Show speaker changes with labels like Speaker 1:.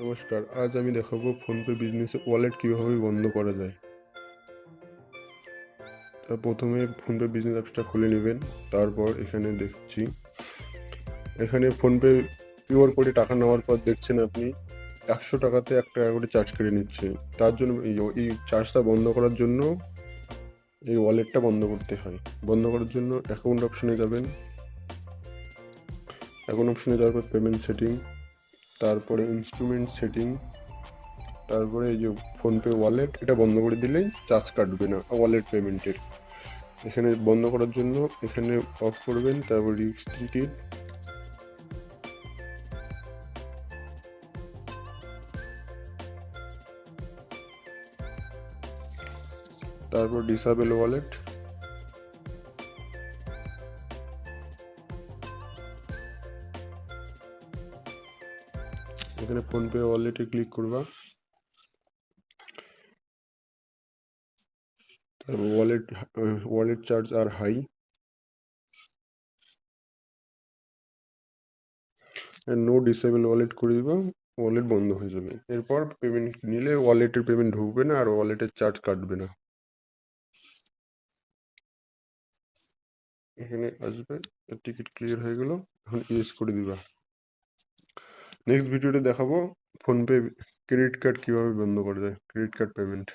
Speaker 1: নমস্কার, আজ আমি দেখাবো ফোনপে বিজনেসে ওয়ালেট কীভাবে বন্ধ করা যায়। তা প্রথমে ফোনপে বিজনেস অ্যাপসটা খুলে নেবেন, তারপর এখানে দেখছি। এখানে ফোনপে কিউআর কোডে টাকা নেওয়ার পর দেখছেন আপনি একশো টাকাতে এক টাকা করে চার্জ কেটে নিচ্ছে। তার জন্য এই- এই চার্জটা বন্ধ করার জন্য এই ওয়ালেটটা বন্ধ করতে হয়। বন্ধ করার জন্য অ্যাকাউন্ট অপশনে যাবেন। অ্যাকাউন্ট অপশনে যাওয়ার পর পেমেন্ট সেটিং তারপরে ইনস্ট্রুমেন্ট সেটিং তারপরে এই যে ফোনপে ওয়ালেট এটা বন্ধ করে দিলেই চার্জ কাটবে না ওয়ালেট পেমেন্টের এখানে বন্ধ করার জন্য এখানে অফ করবেন, তারপর রিক্স টিকিট তারপর ডিসাবেল ওয়ালেট এখানে ফোনপে ওয়ালেটে ক্লিক করবা। তারপর ওয়ালেট ওয়ালেট চার্জ আর হাই নো ডিসেবল ওয়ালেট করে দিবা ওয়ালেট বন্ধ হয়ে যাবে। এরপর পেমেন্ট নিলে ওয়ালেটের পেমেন্ট ঢুকবে না আর ওয়ালেটের চার্জ কাটবে না। এখানে আসবে টিকিট ক্লিয়ার হয়ে গেল, এখন ইয়েস করে দিবা। নেক্সট ভিডিওতে দেখাবো ফোনপে ক্রেডিট কার্ড কীভাবে বন্ধ করা যায় ক্রেডিট কার্ড পেমেন্ট